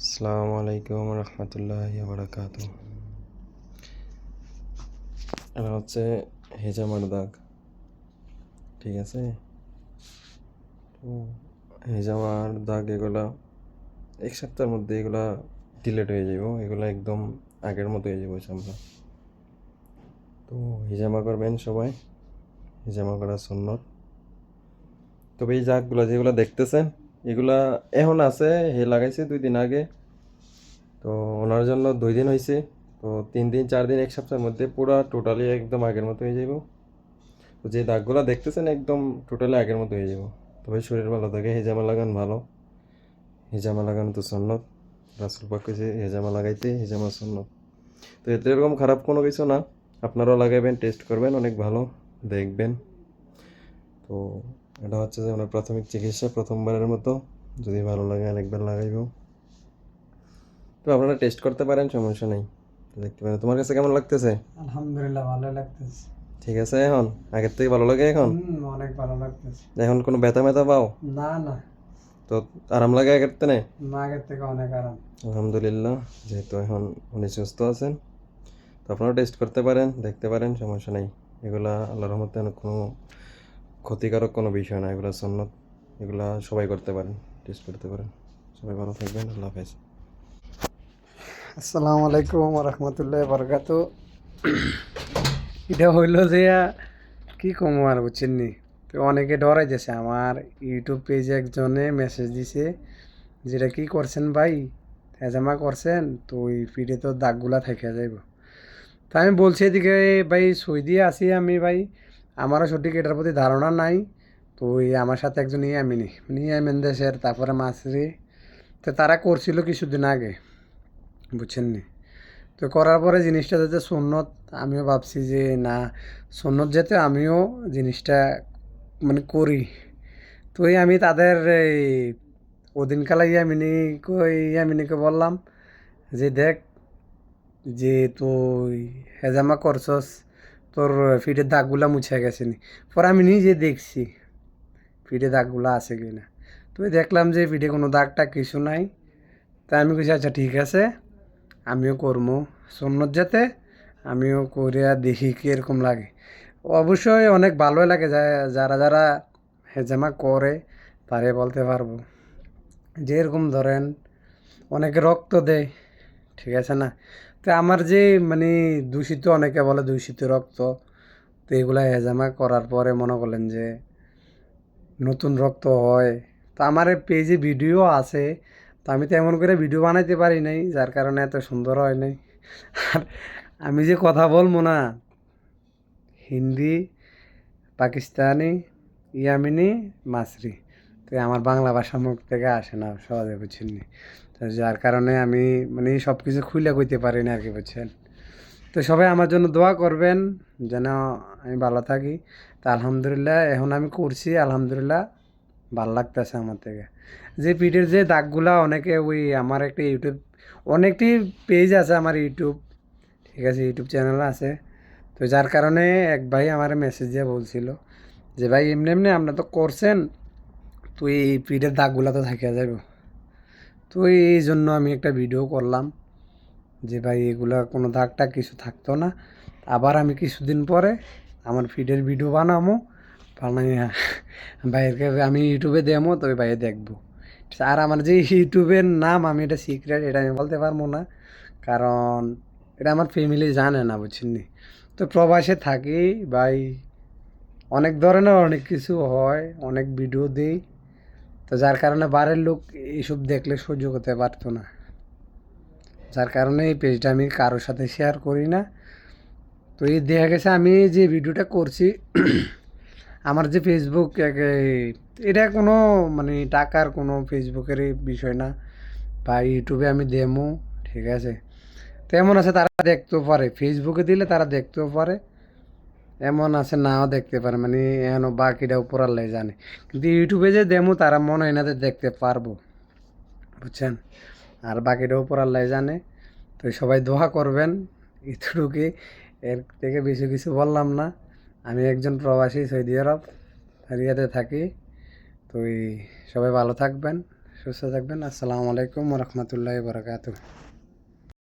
আসসালামু আলাইকুম রহমতুল্লাহ বারাকাত এটা হচ্ছে হেজামার দাগ। ঠিক আছে? তো হেজামার দাগ এগুলা এক সপ্তাহের মধ্যে এগুলা ডিলেট হয়ে যাব এগুলা একদম আগের মতো হয়ে যাব চামড়া তো হিজামা করবেন সবাই। হিজামা করা সুন্নত। তবে এই জাগগুলো যেগুলো দেখতেছেন এগুলা এখন আছে, হে লাগাইছে দুই দিন আগে। তো ওনার জন্য দুই দিন হয়েছে তো তিন দিন, চার দিন, এক সপ্তাহের মধ্যে পুরা টোটালি একদম আগের মতো হয়ে যাব তো যে দাগগুলো দেখতেছেন একদম টোটালি আগের মতো হয়ে যাব তবে শরীর ভালো থাকে, হেজামা লাগান ভালো। হেজামা লাগানো তো সন্ন্যত রাসুল পাক কইছে, হেজামা লাগাইতে হেজামা সন্ন্যত তো এতে এরকম খারাপ কোনো কিছু না। আপনারাও লাগাবেন টেস্ট করবেন, অনেক ভালো। দেখবেন। তো এটা হচ্ছে যে ওনার প্রাথমিক চিকিৎসা প্রথমবারের মতো। যদি ভালো লাগে আরেকবার লাগাইব। তো আপনারা টেস্ট করতে পারেন সমস্যা নেই। দেখতে পারেন। তোমার কাছে কেমন লাগতেছে? আলহামদুলিল্লাহ ভালো লাগতেছে। ঠিক আছে এখন? আগের থেকে ভালো লাগে এখন? অনেক ভালো লাগতেছে। এখন কোনো ব্যথা ব্যথা পাও? না না। তো আরাম লাগে আগের থেকে? না আগের থেকে অনেক আরাম। আলহামদুলিল্লাহ যেহেতু এখন উনি সুস্থ আছেন। তো আপনারা টেস্ট করতে পারেন দেখতে পারেন সমস্যা নেই। এগুলা আল্লাহর রহমতে কোনো ক্ষতিকারক কোনো বিষয় না, এগুলো সন্ন্যত এগুলা সবাই করতে পারেন টেস্ট করতে পারেন। সবাই ভালো থাকবেন, আল্লাহ হাফেজ। আসসালামু আলাইকুম রহমতুল্লাহ বরকাত এটা হইল যে, কি কম আর বুঝছেন নি? তো অনেকে ডরাই যাচ্ছে। আমার ইউটিউব পেজে একজনে মেসেজ দিছে যেটা কি করছেন ভাই? হেজামা করছেন? তো ওই ফিডে তো দাগগুলা থেকে যাইব। তা আমি বলছি এদিকে ভাই সই দিয়ে আসি আমি ভাই। আমারও সঠিক এটার প্রতি ধারণা নাই। তো আমার সাথে একজন ইয়ামিনি মানে ইয়ামিন দেশের, তারপরে মাসরি তো তারা করছিল কিছুদিন আগে বুঝছেন নি তো করার পরে জিনিসটা যাতে সুন্নত, আমিও ভাবছি যে না, সুন্নত যেতে আমিও জিনিসটা মানে করি। তো এই আমি তাদের এই ওদিনকালে ইয়ামিনি ইয়ামিনিকে বললাম যে দেখ, যে তুই হেজামা করছস তোর ফিটের দাগগুলা মুছে গেছে নি পরে আমি নিজে দেখছি ফিটে দাগগুলা আছে কি না তো দেখলাম যে ফিটে কোনো দাগটা কিছু নাই। তাই আমি কিছু আচ্ছা ঠিক আছে, আমিও করব সুন্নত যাতে, আমিও করে দেখি কীরকম লাগে। অবশ্যই অনেক ভালোই লাগে যারা যারা হেজামা করে, তারে বলতে পারব। যে এরকম ধরেন, অনেকে রক্ত দেয়, ঠিক আছে না? তো আমার যে মানে দূষিত অনেকে বলে দূষিত রক্ত, তো এগুলা হেজামা করার পরে মনে করলেন যে, নতুন রক্ত হয়। তো আমার পেজে ভিডিও আছে, তো আমি তো এমন করে ভিডিও বানাইতে পারি নাই, যার কারণে এত সুন্দর হয় নাই। আর আমি যে কথা বলব না, হিন্দি, পাকিস্তানি, ইয়ামিনি মাসরি তো আমার বাংলা ভাষা মুখ থেকে আসে না, সহজে বুঝছেন। তো যার কারণে আমি মানে সব কিছু খুলে কইতে পারি না আর কি, বুঝছেন? তো সবাই আমার জন্য দোয়া করবেন, যেন আমি ভালো থাকি। তা আলহামদুলিল্লাহ, এখন আমি করছি, আলহামদুলিল্লাহ, ভালো লাগতেছে আমার থেকে। যে পিঠের যে দাগগুলা অনেকে ওই আমার একটা ইউটিউব, অনেকটি পেজ আছে আমার ইউটিউব, ঠিক আছে, ইউটিউব চ্যানেল আছে। তো যার কারণে এক ভাই আমার মেসেজ দিয়ে বলছিল যে, ভাই, এমনি এমনি আপনার তো করছেন তো এই পিঠের দাগগুলো তো থাকে যাব তো এই জন্য আমি একটা ভিডিও করলাম যে, ভাই, এগুলা কোনো দাগটা কিছু থাকতো না। আবার আমি কিছুদিন পরে আমার ফিডের ভিডিও বানাবো বানাইয়া ভাইয়েরকে, আমি ইউটিউবে দেবো তবে ভাইয়ে দেখব। আর আমার যে ইউটিউবের নাম, আমি এটা সিক্রেট এটা আমি বলতে পারব না। কারণ এটা আমার ফ্যামিলি জানে না, বুঝছেন নি? তো প্রবাসে থাকি, ভাই, অনেক ধরনের অনেক কিছু হয়, অনেক ভিডিও দিই। তো যার কারণে বাড়ির লোক এইসব দেখলে সহ্য করতে পারতো না। যার কারণে এই পেজটা আমি কারোর সাথে শেয়ার করি না। তো এই দেখা গেছে আমি যে ভিডিওটা করছি, আমার যে ফেসবুক এটা কোনো মানে টাকার কোনো ফেসবুকের বিষয় না। বা ইউটিউবে আমি দেমো ঠিক আছে? তেমন আছে তারা দেখতেও পারে। ফেসবুকে দিলে তারা দেখতেও পারে। এমন আছে, নাও দেখতে পারে মানে এন বাকিটা উপর আল্লাহ জানে। কিন্তু ইউটিউবে যে দেমো, তারা মনে হয় না দেখতে পারব, বুঝছেন? আর বাকিটা উপর আল্লাহ জানে। তো সবাই দোয়া করবেন, এতটুকুই। এর থেকে বেশি কিছু বললাম না। আমি একজন প্রবাসী, সৌদি আরব, রিয়াদে থাকি। তো সবাই ভালো থাকবেন, সুস্থ থাকবেন। আসসালামু আলাইকুম রহমতুল্লাহ বরকাত